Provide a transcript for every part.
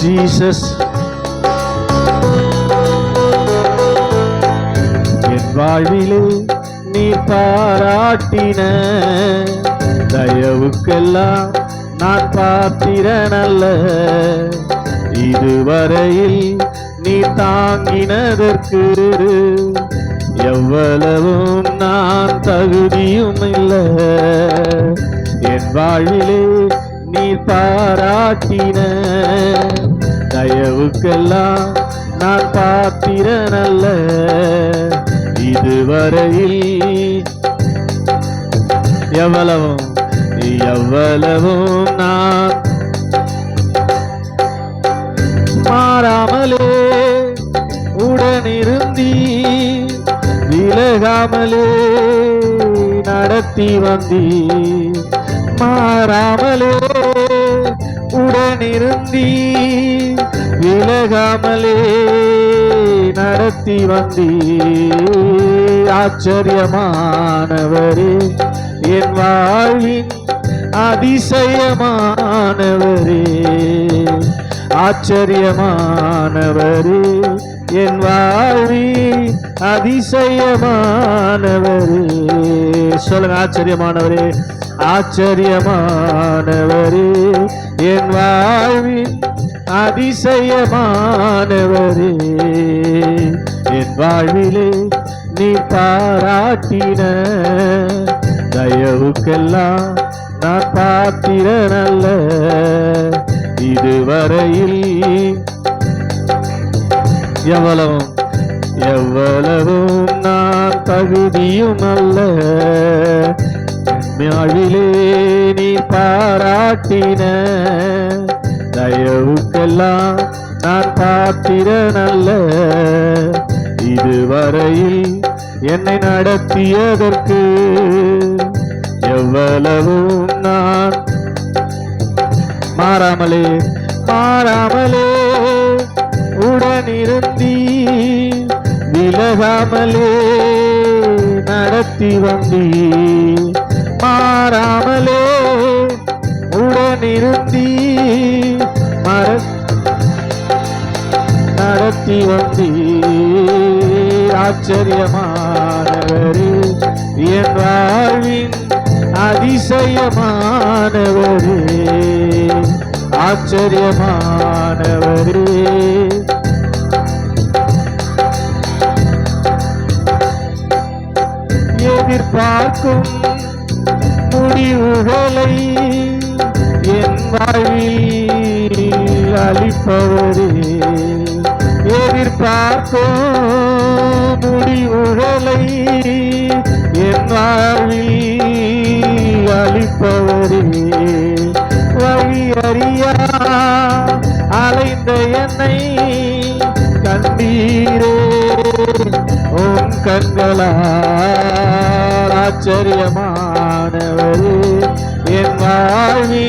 Jesus என் வாழ்விலே நீ பாராட்டின தயவுக்கெல்லாம் நான் பாத்திரனல்ல இதுவரையில் நீ தாங்கினதற்கு எவ்வளவும் நான் தகுதியும் இல்லை. என் வாழ்விலே நீ பாராட்டின. தயவுக்கெல்லாம் நான் பாத்திரனல்ல. இதுவரையில் எவ்வளவும் எவ்வளவும் நான் மாறாமலே உடனிருந்தி விலகாமலே நடத்தி வந்தி மாறாமலே உடனிருந்தி விலகாமலே நடத்தி வந்தி ஆச்சரியமானவரே என் வாழ்வின் அதிசயமானவரே. ஆச்சரியமானவரே என் வாழ்வி அதிசயமானவரே. சொல்லுங்க ஆச்சரியமானவரே ஆச்சரியமானவர். அதிசயமானவரே. என் வாழ்விலே நீ பாராட்டின தயவுக்கெல்லாம் நான் பாத்திரனல்ல. இதுவரையில் எவ்வளவும் எவ்வளவும் நான் தகுதியும் அல்ல. வாழ்விலே நீ பாராட்டின தயவுக்கெல்லாம் நான் பாத்திர நல்ல இதுவரையில் என்னை நடத்தியதற்கு எவ்வளவும் நான் மாறாமலே மாறாமலே உடனிருந்தி விலகாமலே நடத்தி வந்தி மாறாமலே உடனிருந்தீ நடத்தி வந்தி ஆச்சரியமானவரே என் வாழ்வின் அதிசயமானவரே. ஆச்சரியமானவரே. எதிர்பார்க்கும் முடிவுகளை என் வாழ்வில் அளிப்பவரே எதிர்பார்க்கும் முடிவுகளை என் வாழ்வில் அளிப்பவரே வழி அறியா அலைந்த என்னை கண்டீரே உன் கண்களால் ஆச்சரியமானவரே. என் வாழ்வி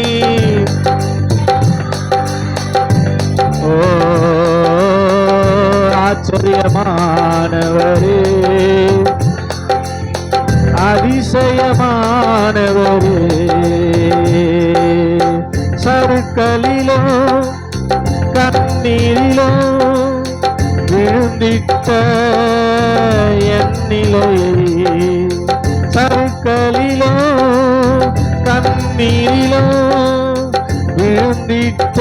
ஓ ஆச்சரியமானவரே அதிசயமானவரே கண்ணீரிலோ விழுந்திட்ட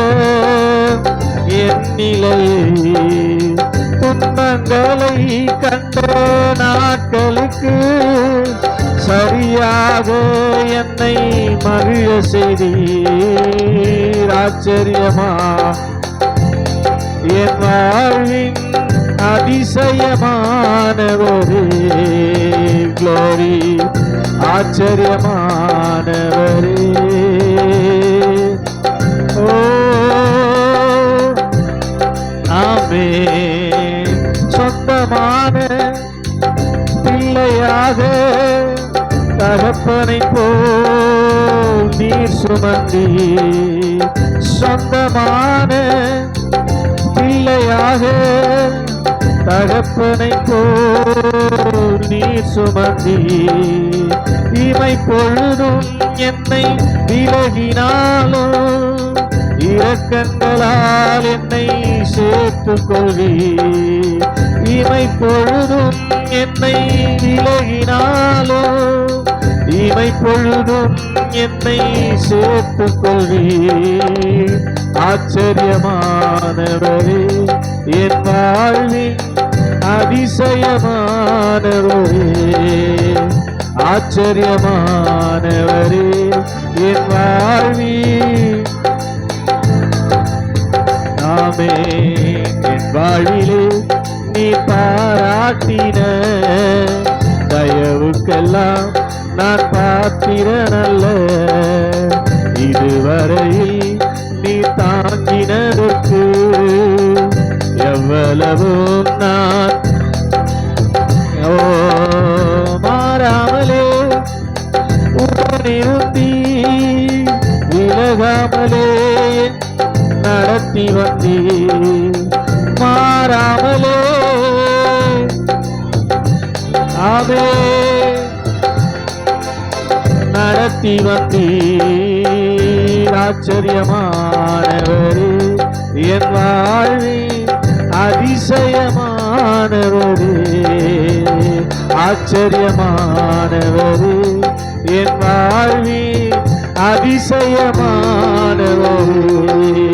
என் நிலையை துன்பங்களை கண்ட நாட்களுக்கு சரியாக என்னை மகிழ செய்தீர் ஆச்சரியமா என் வாழ்வின் அதிசயமானவரே க்ளோரி ஆச்சரியமானவரே. ஓ ஆமே சொந்தமான பிள்ளையாக தகப்பனை போல் நீர் சுமந்தி சொந்தமான பிள்ளையாக தகப்பனை போல் நீர் சுமந்தி. இவை பொழுதும் என்னை விலகினாலும் இரக்கங்களால் என்னை சேர்த்துக் கொள்வி. இவை பொழுதும் என்னை விலகினாலோ. இவை பொழுதும் என்னை சேர்த்துக் கொள்வி. ஆச்சரியமானவரே என் வாழ்வின் அதிசயமானவரே. ஆச்சரியமானவரே என் வாழ்வி நாமே என் வாழ்விலே நீ பாராட்டின தயவுக்கெல்லாம் நான் பாத்திரனல்ல. இதுவரையில் எவ்வளவோ நான் ஓ மாறாமலே உடனிருந்தீ விலகாமலே நடத்தி வந்தீ மாறாமலே ஆவே நடத்தி வந்தீர் ஆச்சரியமானவரே என் வாழ்வில் ஆச்சரியமானவரே. என் வாழ்வி அதிசயமானவரே.